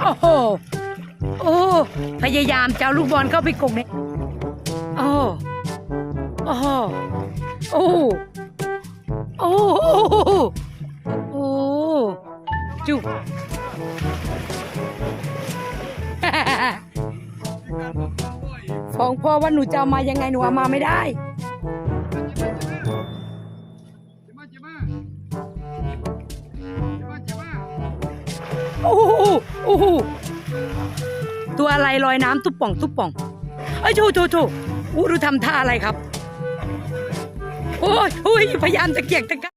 โอ้โห โอ้ พยายามจะเอาลูกบอลเข้าไปกงเนี่ยโอ้ โอ้โอ้โอ้โอ้จุกฟ้องพ่อว่าหนูจะเอามายังไงหนูเอามาไม่ได้ โอ้โหโอ้โหตัวอะไรลอยน้ำตุ๊บป่องตุ๊บป่องเอ้ยโถโถโถอู้ดูทำท่าอะไรครับ โอ้ยโอ้ยพยายามตะเกียกตะกา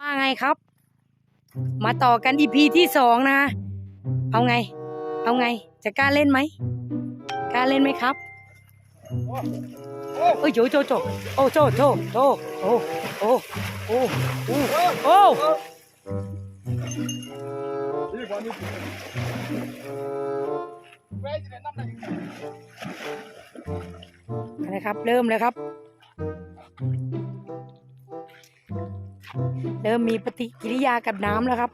ว่าไงครับ มาต่อกัน EP ที่สองนะ เอาไง เอาไง จะกล้าเล่นไหม กล้าเล่นไหมครับ เอ้ยโจโจโจโอ้โจโจโจโอ้โอ้โอ้โอ้โอ้อะไรครับ เริ่มเลยครับ เริ่มมีปฏิกิริยากับน้ำแล้วครับ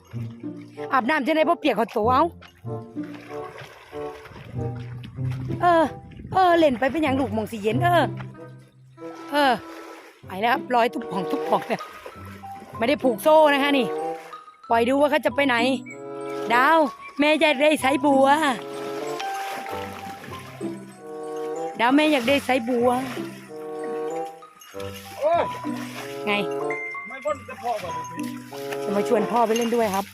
อาบน้ำจะได้เพราะเปียกขาตัวเอาเออ เออเล่นไปเป็นอย่างลูกหมองสีเย็นเออ เออไปแล้วครับร้อยทุบผ่องทุบผ่องเนี่ยไม่ได้ผูกโซ่นะคะนี่ ปล่อยดูว่าเขาจะไปไหน ดาว แม่อยากได้สายบัว ดาวแม่อยากได้สายบัวโอ้ยไงไม่พ้นจะพ่อแบบนี้จะมาชวนพ่อไปเล่นด้วยครับ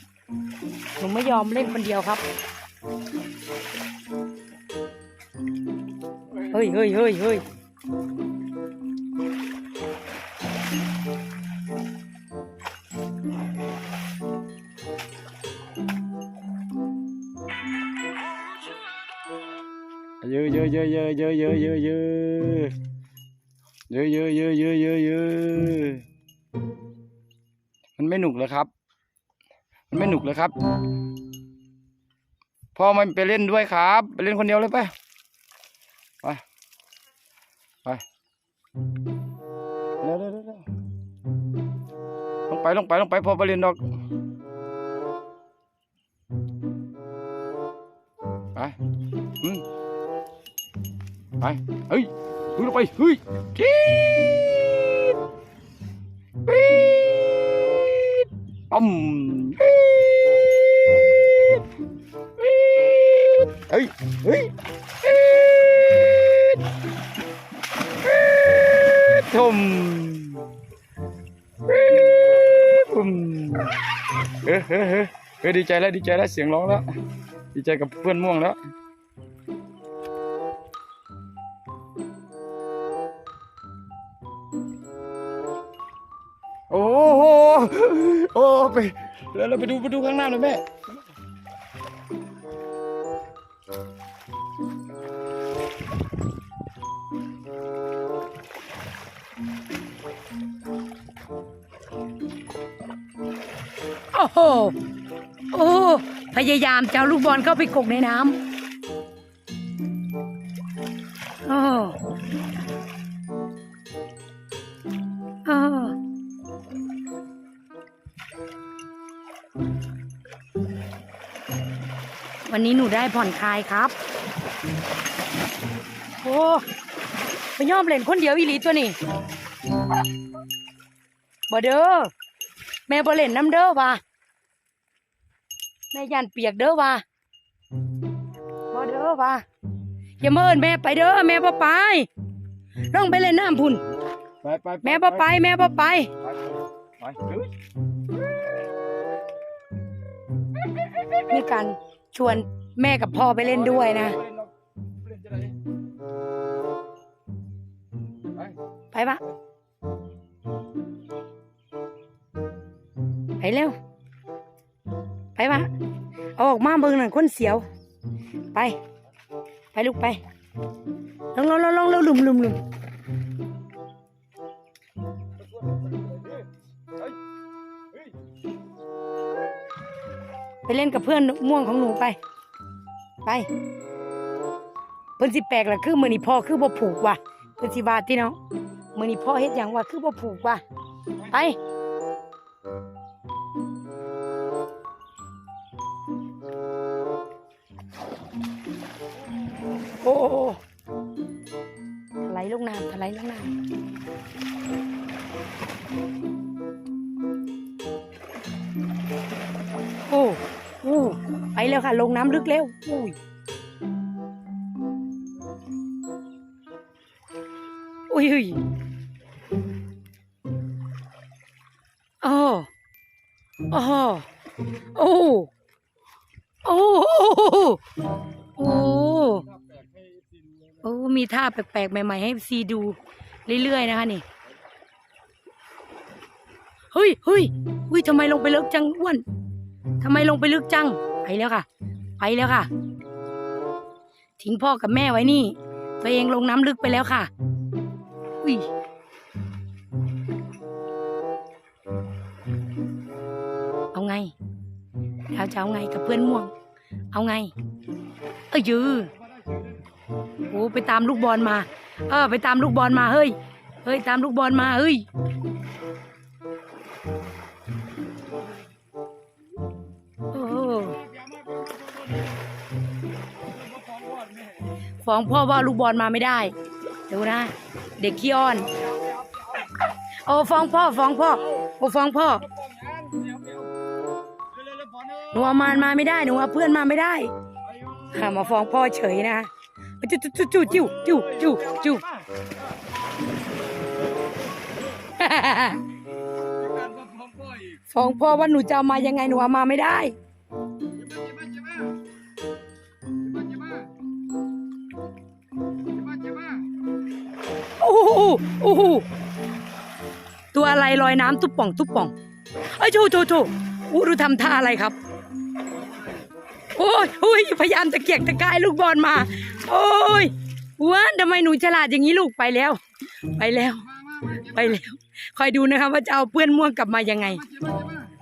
หนูไม่ยอมเล่นคนเดียวครับ ฮ้ยเฮ้ยเฮ้ยเฮ้ยเยอะเยอะเยอะเยอะเยอะเยอะเยอะเยอะเยอะเยอะเยอะเยอะเยอะเยอะมันไม่หนุกเลยครับ มันไม่หนุกเลยครับพ่อมันไปเล่นด้วยครับ ไปเล่นคนเดียวเลยไป ไปไปเร็วเร็วเร็วลงไปลงไปลงไปพอไปเล่นดอกไปอืมไปเฮ้ยเฮ้ยลงไปเฮ้ยจี๊ดปี๊ดปั๊มปี๊ดปี๊ดเฮ้ยเฮ้ย ดทุ่มปุ่มเฮ้ยเฮ้ยเฮ้ยเฮ้ยดีใจแล้วดีใจแล้วเสียงร้องแล้ว ดีใจกับเพื่อนม่วงแล้วโอ้โหโอ้ไปแล้วเราไปดูไปดูข้างหน้าหน่อยแม่ โอ้โหโอ้พยายามจะเอาลูกบอลเข้าไปกกในน้ำโอ้โอ้วันนี้หนูได้ผ่อนคลายครับ โอ้ไปย่อมเล่นคนเดียวอีหลีตัวนี้บ่เด้อแม่บ่เล่นน้ำเด้อว่ะ ยันเปียกเด้อว่ะบ่เด้อว่ะอย่ามาเอินแม่ไปเด้อแม่บ่ไปต้องไปเล่นน้ำพุ่นไปไปแม่บ่ไปแม่บ่ไปไปมีการชวนแม่กับพ่อไปเล่นด้วยนะ ไปไปะไปเร็ว ไปปะ อาออกมาเบิ่งหน่อยคนเสียว ไป ไปลูกไปลงลงลงลงลงลุมลุมลุมไปเล่นกับเพื่อนม่วงของหนูไป ไป เพิ่นสิแปลกละคือมือนีพ่อคือบ่ผูกว่ะเพิ่นสิว่าติเนาะมือนีพ่อเฮ็ดหยังว่ะคือบ่ผูกว่ะไป อ้โอ้ถลายลงน้ำถลายลงน้ำโอ้โอ้ไปแล้วค่ะ ลงน้ำลึกแล้วอุ้ยอุ้ยอุ้ยโอ้โอ้โอ้โอ้ อ้โอ้มีท่าแปลกๆ ใหม่ ๆ ให้ซีดูเรื่อย ๆ นะคะนี่ เฮ้ยเฮ้ยเฮ้ยทำไมลงไปลึกจังอ้วนทำไมลงไปลึกจัง ไปแล้วค่ะ ไปแล้วค่ะ ทิ้งพ่อกับแม่ไว้นี่ ตัวเองลงน้ำลึกไปแล้วค่ะ อุ้ยเอาไงเราจะเอาไงกับเพื่อนม่วง เอาไง เอ้ยยือ โอ้ไปตามลูกบอลมา เออ ไปตามลูกบอลมาเฮ้ย เฮ้ยตามลูกบอลมาเฮ้ย โอ้ฟ้องพ่อว่าลูกบอลมาไม่ได้ดูนะ เด็กขี้อ้อน โอ้ฟ้องพ่อฟ้องพ่อโอ้ฟ้องพ่อหนูเอามานมาไม่ได้หนูเอาเพื่อนมาไม่ได้ค่ะมาฟ้องพ่อเฉยนะ จู่จู่จู่จู่จู่จู่จู่ฟ้องพ่อว่าหนูจะมายังไงหนูเอามาไม่ได้โอ้โหโอ้โหตัวอะไรลอยน้ำตุ๊บป่องตุ๊บป่องเอ้ยโถโถโถอู้ดูทำท่าอะไรครับโอ้ยโอ้ยพยายามตะเกียกตะกายลูกบอลมา โอ้ยว้านทำไมหนูฉลาดอย่างนี้ลูกไปแล้ว ไปแล้ว ไปแล้ว คอยดูนะครับว่าจะเอาเพื่อนม่วงกลับมายังไง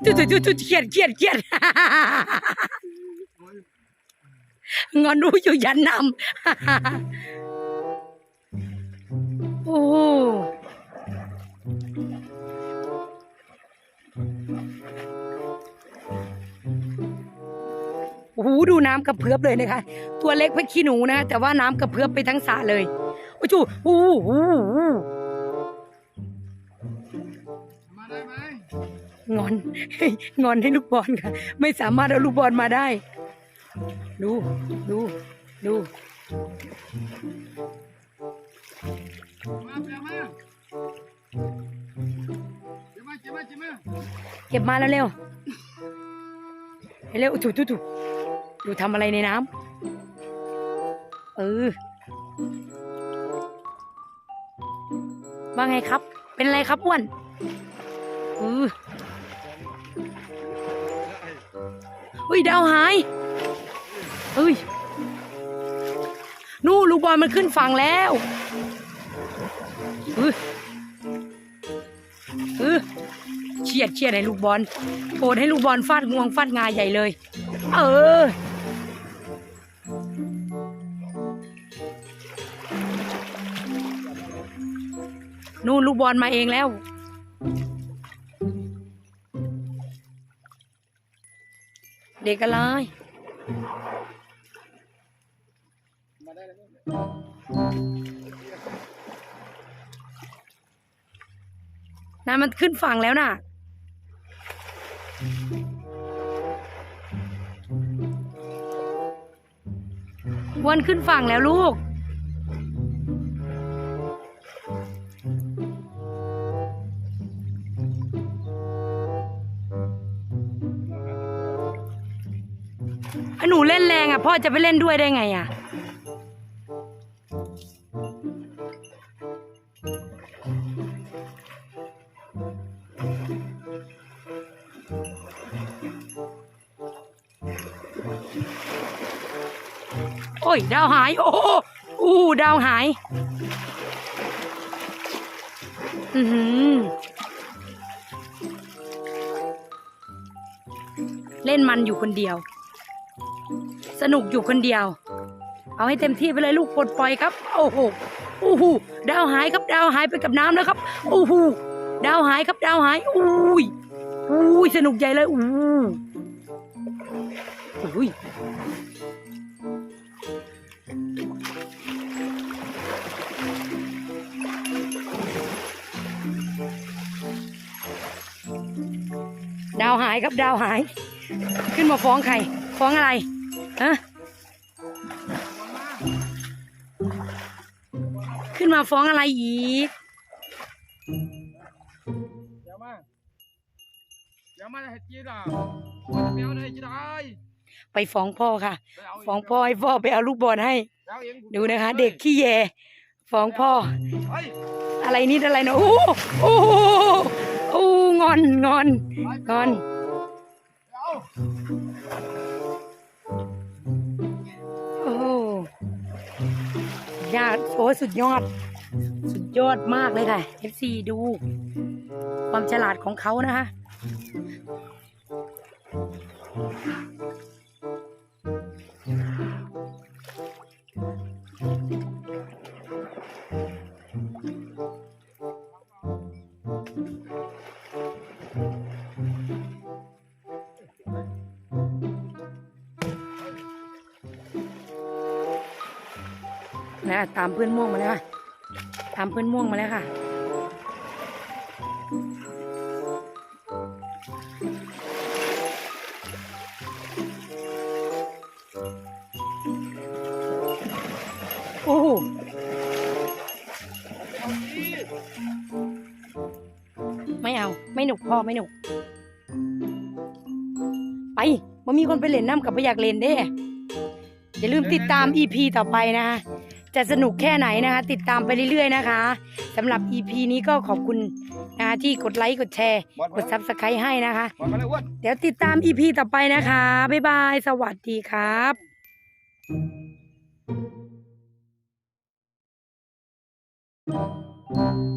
จุดจุดจุดจุดเครียดเครียดเครียดงอนรู้อยู่ยันนำโอ้ โหโอ้โหดูน้ำกระเพื่อมเลยนะคะ ตัวเล็กเพื่อขี้หนูนะ แต่ว่าน้ำกระเพื่อมไปทั้งสระเลยโอ้โหโอ้โหมาได้ไหมงอน งอนให้ลูกบอลค่ะ ไม่สามารถเอาลูกบอลมาได้ ดู ดู ดู มาเดี๋ยวมาเดี๋ยวมาเดี๋ยวมาเดี๋ยวมาเก็บมาแล้วเร็วเร็วถูถูถู ดูทำอะไรในน้ำเออว่าไงครับ เป็นอะไรครับอ้วนเอออุ้ย ดาวหายเอ้ย นู่นลูกบอลมันขึ้นฝั่งแล้วเออเออเชียดเชียดให้ลูกบอลโกรธให้ลูกบอลฟาดงวงฟาดงาใหญ่เลย เออ นู่นลูกบอลมาเองแล้ว เด็กอะไรมาได้แล้วน้ำมันขึ้นฝั่งแล้วน่ะ วันขึ้นฝั่งแล้วลูก นูเล่นแรงอะพ่อจะไปเล่นด้วยได้ไงอะโอ้ยดาวหาย โอ้อู้ดาวหาย อือหือเล่นมันอยู่คนเดียว สนุกอยู่คนเดียว เอาให้เต็มที่ไปเลยลูกปลดปล่อยครับ โอ้โหโอ้โหดาวหายครับดาวหายไปกับน้ำแล้วครับโอ้โหดาวหายครับดาวหายอุ้ยอุ้ยสนุกใหญ่เลยอู้อุ้ยดาวหายครับดาวหาย ขึ้นมาฟ้องใครฟ้องอะไร ฮะขึ้นมาฟ้องอะไรอีก เดี๋ยวมา เดี๋ยวมาเห็ดจีนอะเดี๋ยวได้จีได้ไปฟ้องพ่อค่ะไปเาฟ้องพ่อให้พ่อไปเอาลูกบอลให้ไปเอาเองดูนะคะ เด็กขี้แยฟ้องพ่อเฮ้ยอะไรนิดอะไรนะโอ้โหโอ้โหโอ้งอนงอนงอน ยาโอ้สุดยอด สุดยอดมากเลยค่ะ FC ดูความฉลาดของเขานะคะ นะตามเพื่อนม่วงมาแล้วค่ะตามเพื่อนม่วงมาแล้วค่ะโอ้โหไม่เอาไม่หนุกพ่อไม่หนุก ไปมันมีคนไปเล่นน้ำกับไปอยากเล่นเด้อย่าลืมติดตาม EP ต่อไปนะคะ จะสนุกแค่ไหนนะคะ ติดตามไปเรื่อยๆนะคะสำหรับ EP นี้ก็ขอบคุณนะคะที่กดไลค์กดแชร์ กด Subscribe ให้นะคะบอลมาเลยอ้วน เดี๋ยวติดตาม EP ต่อไปนะคะ บ๊ายบาย สวัสดีครับเ